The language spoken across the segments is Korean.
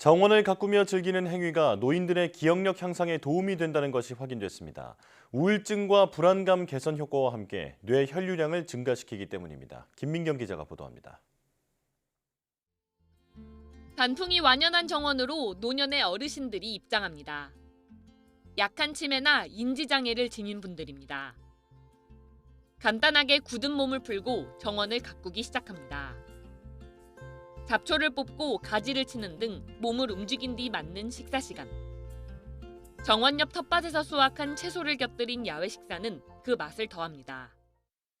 정원을 가꾸며 즐기는 행위가 노인들의 기억력 향상에 도움이 된다는 것이 확인됐습니다. 우울증과 불안감 개선 효과와 함께 뇌 혈류량을 증가시키기 때문입니다. 김민경 기자가 보도합니다. 단풍이 완연한 정원으로 노년의 어르신들이 입장합니다. 약한 치매나 인지장애를 지닌 분들입니다. 간단하게 굳은 몸을 풀고 정원을 가꾸기 시작합니다. 잡초를 뽑고 가지를 치는 등 몸을 움직인 뒤 맞는 식사 시간. 정원 옆 텃밭에서 수확한 채소를 곁들인 야외 식사는 그 맛을 더합니다.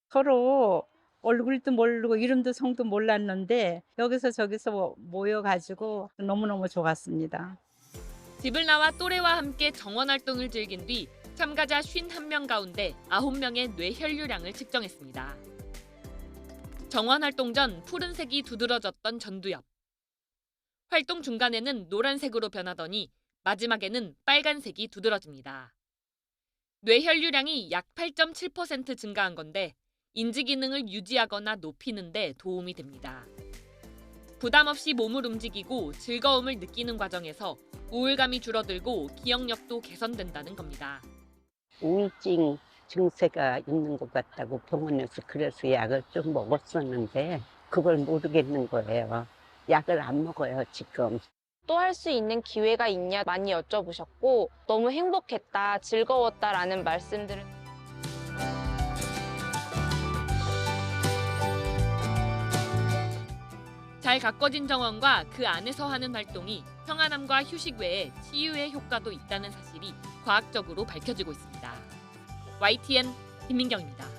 서로 얼굴도 모르고 이름도 성도 몰랐는데 여기서 저기서 모여가지고 너무너무 좋았습니다. 집을 나와 또래와 함께 정원 활동을 즐긴 뒤 참가자 51명 가운데 9명의 뇌 혈류량을 측정했습니다. 정원 활동 전 푸른색이 두드러졌던 전두엽. 활동 중간에는 노란색으로 변하더니 마지막에는 빨간색이 두드러집니다. 뇌 혈류량이 약 8.7% 증가한 건데 인지 기능을 유지하거나 높이는 데 도움이 됩니다. 부담 없이 몸을 움직이고 즐거움을 느끼는 과정에서 우울감이 줄어들고 기억력도 개선된다는 겁니다. 우울증 증세가 있는 것 같다고 병원에서 그래서 약을 좀 먹었었는데 그걸 모르겠는 거예요. 약을 안 먹어요, 지금. 또 할 수 있는 기회가 있냐 많이 여쭤보셨고 너무 행복했다, 즐거웠다라는 말씀들을 잘 가꿔진 정원과 그 안에서 하는 활동이 평안함과 휴식 외에 치유의 효과도 있다는 사실이 과학적으로 밝혀지고 있습니다. YTN 김민경입니다.